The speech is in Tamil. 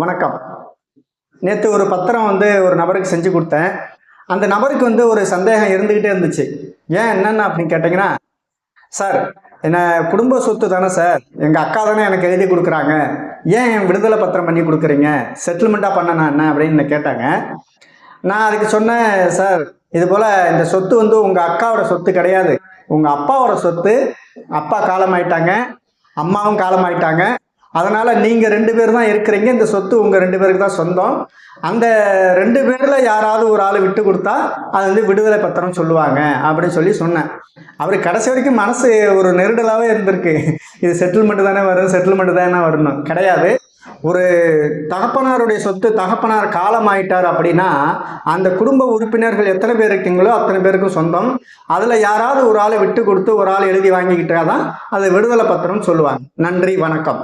வணக்கம். நேற்று ஒரு பத்திரம் வந்து ஒரு நபருக்கு செஞ்சு கொடுத்தேன். அந்த நபருக்கு வந்து ஒரு சந்தேகம் இருந்துக்கிட்டே இருந்துச்சு. ஏன் என்னென்ன அப்படின்னு கேட்டிங்கன்னா சார் என்ன குடும்ப சொத்து தானே சார். எங்கள் அக்கா தானே எனக்கு எழுதி கொடுக்குறாங்க. ஏன் என் விடுதலை பத்திரம் பண்ணி கொடுக்குறீங்க? செட்டில்மெண்ட்டாக பண்ணனா என்ன? அப்படின்னு கேட்டாங்க. நான் அதுக்கு சொன்னேன் சார் இது போல் இந்த சொத்து வந்து உங்கள் அக்காவோட சொத்து கிடையாது. உங்கள் அப்பாவோட சொத்து அப்பா காலமாயிட்டாங்க அம்மாவும் காலமாயிட்டாங்க. அதனால் நீங்கள் ரெண்டு பேர் தான் இருக்கிறீங்க. இந்த சொத்து உங்கள் ரெண்டு பேருக்கு தான் சொந்தம். அந்த ரெண்டு பேரில் யாராவது ஒரு ஆள் விட்டு கொடுத்தா அது வந்து விடுதலை பத்திரம் சொல்லுவாங்க அப்படின்னு சொல்லி சொன்னேன். அவர் கடைசி வரைக்கும் மனசு ஒரு நெருடலாகவே இருந்திருக்கு. இது செட்டில்மெண்ட் தானே வரும் செட்டில்மெண்ட் தானே வரணும் கிடையாது. ஒரு தகப்பனாருடைய சொத்து தகப்பனார் காலம் ஆயிட்டார் அப்படின்னா அந்த குடும்ப உறுப்பினர்கள் எத்தனை பேர் இருக்கீங்களோ அத்தனை பேருக்கும் சொந்தம். அதில் யாராவது ஒரு ஆளை விட்டு கொடுத்து ஒரு ஆள் எழுதி வாங்கிக்கிட்டாதான் அதை விடுதலை பத்திரம்னு சொல்லுவாங்க. நன்றி வணக்கம்.